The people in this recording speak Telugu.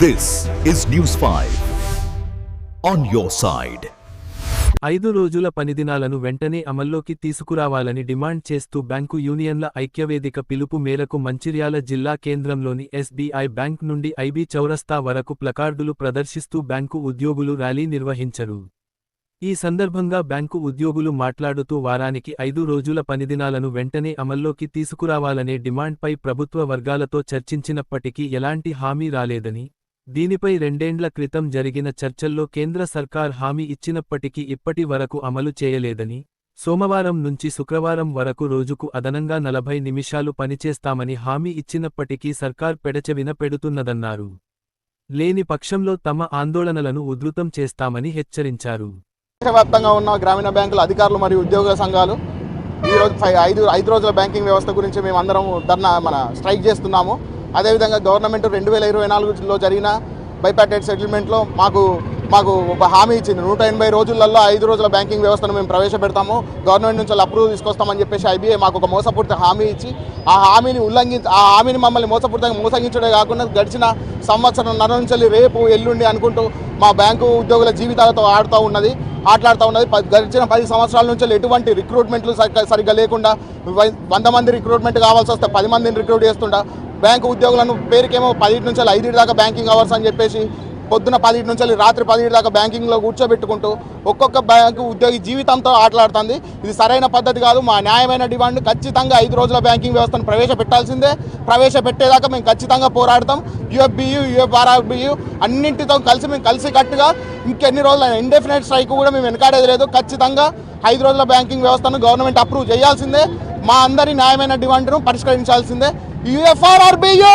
This is news five on your side ఐదు రోజుల పనిదినాలను వెంటనే అమల్లోకి తీసుకురావాలని డిమాండ్ చేస్తూ బ్యాంకు యూనియన్ల ఐక్యవేదిక పిలుపు మేరకు మంచిర్యాల జిల్లా కేంద్రంలోని ఎస్బీఐ బ్యాంక్ నుండి ఐబీ చౌరస్తా వరకు ప్లకార్డులు ప్రదర్శిస్తూ బ్యాంకు ఉద్యోగులు ర్యాలీ నిర్వహించరు. ఈ సందర్భంగా బ్యాంకు ఉద్యోగులు మాట్లాడుతూ వారానికి ఐదు రోజుల పనిదినాలను వెంటనే అమల్లోకి తీసుకురావాలనే డిమాండ్పై ప్రభుత్వ వర్గాలతో చర్చించినప్పటికీ ఎలాంటి హామీ రాలేదని దీనిపై రెండేండ్ల క్రితం జరిగిన చర్చల్లో కేంద్ర సర్కార్ హామీ ఇచ్చినప్పటికీ ఇప్పటి వరకు అమలు చేయలేదని సోమవారం నుంచి శుక్రవారం వరకు రోజుకు అదనంగా నలభై నిమిషాలు పనిచేస్తామని హామీ ఇచ్చినప్పటికీ సర్కార్ పెడచెవిన పెడుతున్నదన్నారు. లేని పక్షంలో తమ ఆందోళనలను ఉధృతం చేస్తామని హెచ్చరించారు. దేశవ్యాప్తంగా ఉన్న గ్రామీణ బ్యాంకుల అధికారులు మరియు ఉద్యోగ సంఘాలు ఈరోజు ఫై- ఐదు ఐదు రోజుల బ్యాంకింగ్ వ్యవస్థ గురించి మేము అందరం ధర్నా మన స్ట్రైక్ చేస్తున్నాము. అదేవిధంగా గవర్నమెంట్ రెండు వేల ఇరవై నాలుగులో జరిగిన బైపాటెడ్ సెటిల్మెంట్లో మాకు మాకు ఒక హామీ ఇచ్చింది. నూట ఎనభై రోజులలో ఐదు రోజుల బ్యాంకింగ్ వ్యవస్థను మేము ప్రవేశపెడతాము. గవర్నమెంట్ నుంచి అప్రూవ్ తీసుకొస్తామని చెప్పేసి ఐబీఐ మాకు ఒక మోసపూరిత హామీ ఇచ్చి ఆ హామీని ఉల్లంఘించి ఆ హామీని మమ్మల్ని మోసపూరితంగా మోసగించడే కాకుండా గడిచిన సంవత్సరం నర నుంచి రేపు ఎల్లుండి అనుకుంటూ మా బ్యాంకు ఉద్యోగుల జీవితాలతో ఆడుతూ ఉన్నది ఆటలాడుతూ ఉన్నది. గడిచిన పది సంవత్సరాల నుంచి ఎటువంటి రిక్రూట్మెంట్లు సరిగ్గా సరిగ్గా లేకుండా వై- వంద మంది రిక్రూట్మెంట్ కావాల్సి వస్తే పది మందిని రిక్రూట్ చేస్తుండ. బ్యాంకు ఉద్యోగులను పేరుకేమో పదిటి నుంచి ఐదు దాకా బ్యాంకింగ్ అవర్స్ అని చెప్పేసి పొద్దున పదిటి నుంచి రాత్రి పదిటి దాకా బ్యాంకింగ్లో కూర్చోబెట్టుకుంటూ ఒక్కొక్క బ్యాంకు ఉద్యోగి జీవితంతో ఆటలాడుతుంది. ఇది సరైన పద్ధతి కాదు. మా న్యాయమైన డిమాండ్ ఖచ్చితంగా ఐదు రోజుల బ్యాంకింగ్ వ్యవస్థను ప్రవేశపెట్టాల్సిందే. ప్రవేశపెట్టేదాకా మేము ఖచ్చితంగా పోరాడతాం. యుఎఫ్బియు యుఎఫ్ఆర్ఆర్బియు అన్నింటితో కలిసి మేము కలిసి కట్టుగా ఇంకెన్ని రోజులు ఇండెఫినెట్ స్ట్రైక్ కూడా మేము వెనకాడేది లేదు. ఖచ్చితంగా ఐదు రోజుల బ్యాంకింగ్ వ్యవస్థను గవర్నమెంట్ అప్రూవ్ చేయాల్సిందే. మా అందరి న్యాయమైన డిమాండ్ను పరిష్కరించాల్సిందే. యుఎఫ్ఆర్ఆర్బియు